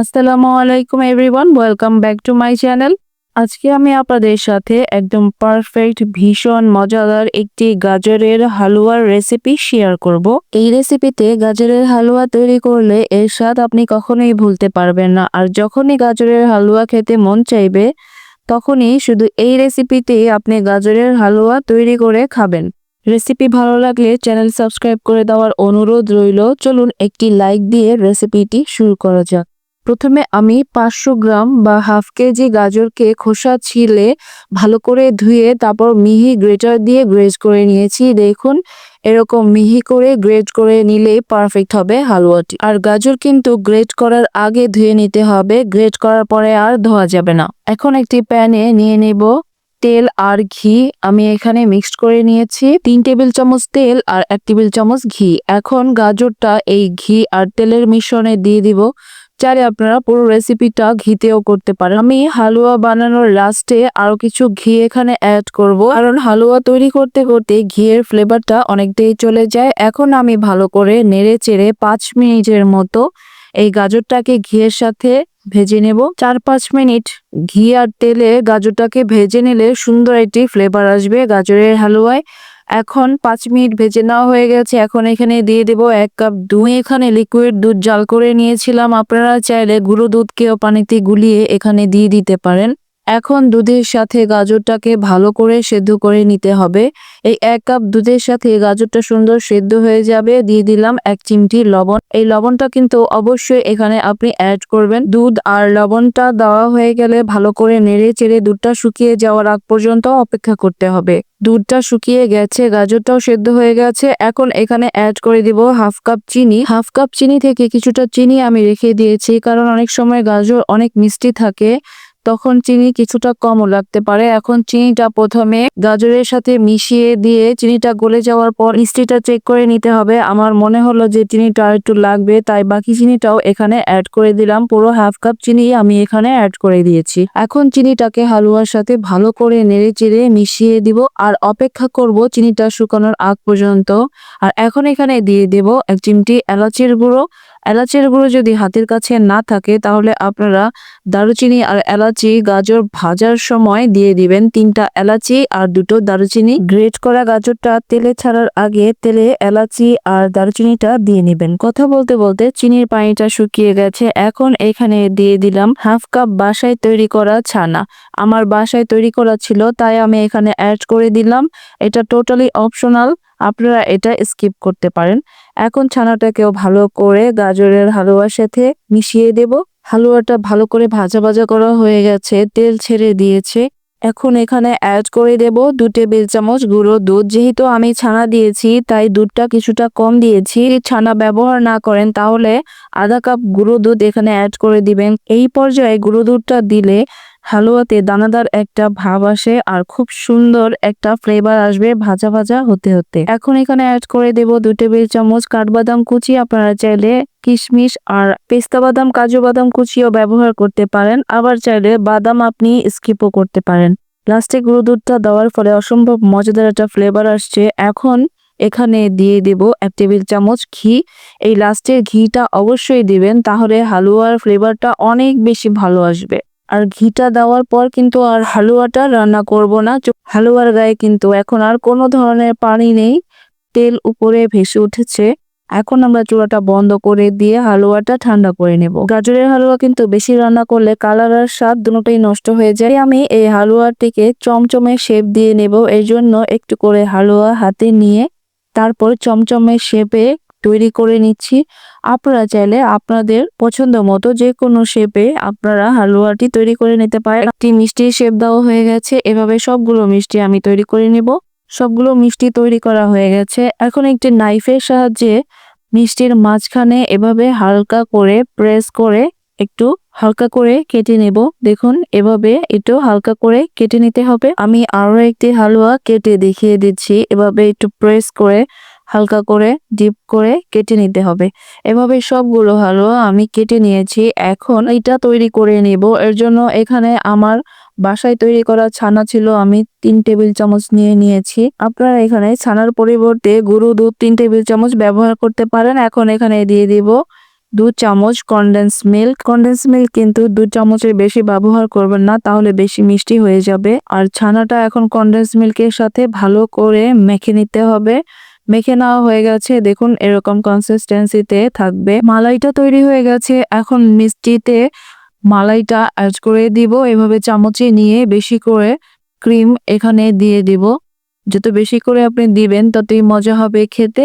আসসালামু আলাইকুম everyone, welcome back to my channel. আজকে আমি আপনাদের সাথে একদম পারফেক্ট, ভীষণ, মজাদার একটি গাজরের হালুয়ার রেসিপি শেয়ার করব। এই রেসিপিতে গাজরের হালুয়া তৈরি করলে এর স্বাদ আপনি কখনোই ভুলতে পারবেন না। আর যখনই গাজরের হালুয়া খেতে মন চাইবে, তখনই শুধু এই রেসিপিতেই আপনি গাজরের হালুয়া তৈরি করে খাবেন। রেসিপি ভালো লাগলে চ্যানেল সাবস্ক্রাইব করে দেওয়ার অনুরোধ রইল। চলুন একটি লাইক দিয়ে রেসিপিটি শুরু করা যাক। প্রথমে আমি পাঁচশো গ্রাম বা হাফ কেজি গাজরকে খোসা ছিলে ভালো করে ধুয়ে তারপর মিহি গ্রেটার দিয়ে গ্রেজ করে নিয়েছি। দেখুন, এরকম মিহি করে গ্রেট করে নিলেই পারফেক্ট হবে হালুয়াটি। আর গাজর কিন্তু গ্রেট করার আগে ধুয়ে নিতে হবে। গ্রেট করার পরে আর ধোয়া যাবে না। এখন একটি প্যানে নিয়ে নেব তেল আর ঘি। আমি এখানে মিক্সড করে নিয়েছি তিন টেবিল চামচ তেল আর এক টেবিল চামচ ঘি। এখন গাজরটা এই ঘি আর তেলের মিশ্রণে দিয়ে দিব। চাইলে আপনারা পুরো রেসিপিটা ঘিতেও করতে পারেন। আমি হালুয়া বানানোর লাস্টে আরও কিছু ঘি এখানে অ্যাড করব। কারণ হালুয়া তৈরি করতে করতে ঘিয়ের ফ্লেভারটা অনেকটাই চলে যায়। এখন আমি ভালো করে নেড়ে চেড়ে পাঁচ মিনিটের মতো এই গাজরটাকে ঘিয়ের সাথে ভেজে নেব। চার পাঁচ মিনিট ঘি আর তেলে গাজরটাকে ভেজে নিলে সুন্দর একটি ফ্লেভার আসবে গাজরের হালুয়ায়। এখন পাঁচ মিনিট ভেজে নেওয়া হয়ে গেছে। এখন এখানে দিয়ে দেব এক কাপ দুই এখানে লিকুইড দুধ জাল করে নিয়েছিলাম। আপনারা চাইলে গুঁড়ো দুধকেও পানিতে গুলিয়ে এখানে দিয়ে দিতে পারেন। এখন দুধের সাথে গাজরটাকে ভালো করে সেদ্ধ করে নিতে হবে। এই এক কাপ দুধের সাথে গাজরটা সুন্দর সেদ্ধ হয়ে যাবে। দিয়ে দিলাম এক চিমটি লবণ। এই লবণটা কিন্তু অবশ্যই এখানে আপনি অ্যাড করবেন। দুধ আর লবণটা দেওয়া হয়ে গেলে ভালো করে নেড়ে চেড়ে দুধটা শুকিয়ে যাওয়ার আগ পর্যন্ত অপেক্ষা করতে হবে। দুধটা শুকিয়ে গেছে, গাজরটাও সেদ্ধ হয়ে গেছে। এখন এখানে অ্যাড করে দিব হাফ কাপ চিনি। হাফ কাপ চিনি থেকে কিছুটা চিনি আমি রেখে দিয়েছি, কারণ অনেক সময় গাজর অনেক মিষ্টি থাকে। তখন চিনি কিছুটা কমও লাগতে পারে। এখন চিনিটা প্রথমে গাজরের সাথে মিশিয়ে দিয়ে চিনিটা গলে যাওয়ার পর মিষ্টিটা চেক করে নিতে হবে। আমার মনে হলো যে চিনিটা একটু লাগবে, তাই বাকি চিনিটাও এখানে অ্যাড করে দিলাম। পুরো হাফ কাপ চিনি আমি এখানে অ্যাড করে দিয়েছি। এখন চিনিটাকে হালুয়ার সাথে ভালো করে নেড়ে চেড়ে মিশিয়ে দিব আর অপেক্ষা করব চিনিটা শুকানোর আগ পর্যন্ত। আর এখন এখানে দিয়ে দেব এক চিমটি এলাচির গুঁড়ো। এলাচের গুঁড়ো যদি হাতের কাছে না থাকে, তাহলে আপনারা দারুচিনি আর এলাচি গাজর ভাজার সময় দিয়ে দিবেন তিনটা এলাচি আর দুটো দারুচিনি। গ্রেট করা গাজরটা তেলে ছাড়ার আগে তেলে এলাচি আর দারুচিনিটা দিয়ে নেবেন। কথা বলতে বলতে চিনির পানিটা শুকিয়ে গেছে। এখন এখানে দিয়ে দিলাম হাফ কাপ বাসায় তৈরি করা ছানা। আমার বাসায় তৈরি করা ছিল, তাই আমি এখানে অ্যাড করে দিলাম। এটা টোটালি অপশনাল আপনারা এটা স্কিপ করতে পারেন। এখন ছানাটাকেও ভালো করে গাজরের হালুয়ার সাথে মিশিয়ে দেব। হালুয়াটা ভালো করে ভাজা ভাজা করা হয়ে গেছে, তেল ছেড়ে দিয়েছে। এখন এখানে অ্যাড করে দেব দু টেবিল চামচ গুঁড়ো দুধ। যেহেতু আমি ছানা দিয়েছি, তাই দুধটা কিছুটা কম দিয়েছি। ছানা ব্যবহার না করেন, তাহলে আধা কাপ গুঁড়ো দুধ এখানে অ্যাড করে দিবেন। এই পর্যায়ে গুঁড়ো দুধটা দিলে হালুয়াতে দানাদার একটা ভাব আসে আর খুব সুন্দর একটা ফ্লেভার আসবে ভাজা ভাজা হতে হতে। এখন এখানে অ্যাড করে দেব দু টেবিল চামচ কাঠবাদাম কুচি। আপনারা চাইলে কিশমিশ আর পেস্তা বাদাম, কাজু বাদাম কুচিও ব্যবহার করতে পারেন। আবার চাইলে বাদাম আপনি স্কিপও করতে পারেন। লাস্টে গুঁড়ো দুধটা দেওয়ার ফলে অসম্ভব মজাদার একটা ফ্লেভার আসছে। এখন এখানে দিয়ে দেব এক টেবিল চামচ ঘি। এই লাস্টের ঘিটা অবশ্যই দিবেন, তাহলে হালুয়ার ফ্লেভারটা অনেক বেশি ভালো আসবে। আর ঘিটা দেওয়ার পর কিন্তু আর হালুয়াটা রান্না করব না। হালুয়ার গায়ে কিন্তু এখন আর কোনো ধরনের পানি নেই। তেল উপরে ভেসে উঠেছে। এখন আমরা চুলাটা বন্ধ করে দিয়ে হালুয়াটা ঠান্ডা করে নেব। গাজরের হালুয়া কিন্তু বেশি রান্না করলে কালার আর স্বাদ দুটোই নষ্ট হয়ে যায়। আমি এই হালুয়াটিকে চমচমে শেপ দিয়ে নেব। এই জন্য একটু করে হালুয়া হাতে নিয়ে তারপর চমচমে শেপে তৈরি করে নিচ্ছি। আপনারা চাইলে আপনাদের পছন্দ মতো যে কোনো শেপে আপনারা হালুয়াটি তৈরি করে নিতে পারেন। একটি মিষ্টির শেপ দেওয়া হয়ে গেছে। এভাবে সবগুলো মিষ্টি আমি তৈরি করে নিব। সবগুলো মিষ্টি তৈরি করা হয়ে গেছে। এখন একটি নাইফের সাহায্যে মিষ্টির মাঝখানে এভাবে হালকা করে প্রেস করে একটু হালকা করে কেটে নেব। দেখুন, এভাবে একটু হালকা করে কেটে নিতে হবে। আমি আরও একটি হালুয়া কেটে দেখিয়ে দিচ্ছি। এভাবে একটু প্রেস করে হালকা করে ডিপ করে কেটে নিতে হবে। এভাবে সবগুলো হালুয়া আমি কেটে নিয়েছি। এখন এটা তৈরি করে নেব। এর জন্য এখানে আমার বাসায় তৈরি করা ছানা ছিল, আমি তিন টেবিল চামচ নিয়ে নিয়েছি। আপনারা এখানে ছানার পরিবর্তে গুঁড়ো দুধ তিন টেবিল চামচ ব্যবহার করতে পারেন। এখন এখানে দিয়ে দিব দু চামচ কনডেন্স মিল্ক কনডেন্স মিল্ক কিন্তু দু চামচের বেশি ব্যবহার করবেন না, তাহলে বেশি মিষ্টি হয়ে যাবে। আর ছানাটা এখন কনডেন্স মিল্কের সাথে ভালো করে মেখে নিতে হবে। মেখে নেওয়া হয়ে গেছে। দেখুন, এরকম কনসিস্টেন্সিতে থাকবে। মালাইটা তৈরি হয়ে গেছে। এখন মিষ্টিতে মালাইটা অ্যাড করে দিব। এভাবে চামচে নিয়ে বেশি করে ক্রিম এখানে দিয়ে দিব। যত বেশি করে আপনি দিবেন, ততই মজা হবে খেতে।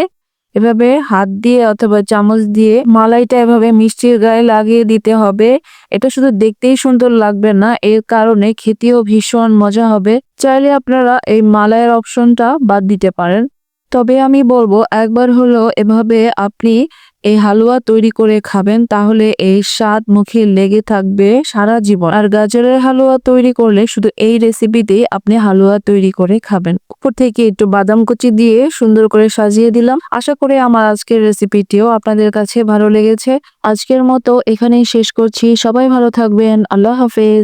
এভাবে হাত দিয়ে অথবা চামচ দিয়ে মালাইটা এভাবে মিষ্টির গায়ে লাগিয়ে দিতে হবে। এটা শুধু দেখতেই সুন্দর লাগবে না, এর কারণে খেতেও ভীষণ মজা হবে। চাইলে আপনারা এই মালাইয়ের অপশনটা বাদ দিতে পারেন। তবে আমি বলব, একবার হলো এভাবে আপনি এই হালুয়া তৈরি করে খাবেন, তাহলে এই স্বাদ মুখে লেগে থাকবে সারা জীবন। আর গাজরের হালুয়া তৈরি করলে শুধু এই রেসিপিতে আপনি হালুয়া তৈরি করে খাবেন। উপর থেকে একটু বাদাম কুচি দিয়ে সুন্দর করে সাজিয়ে দিলাম। আশা করি আমার আজকের রেসিপিটিও আপনাদের কাছে ভালো লেগেছে। আজকের মতো এখানেই শেষ করছি। সবাই ভালো থাকবেন। আল্লাহ হাফেজ।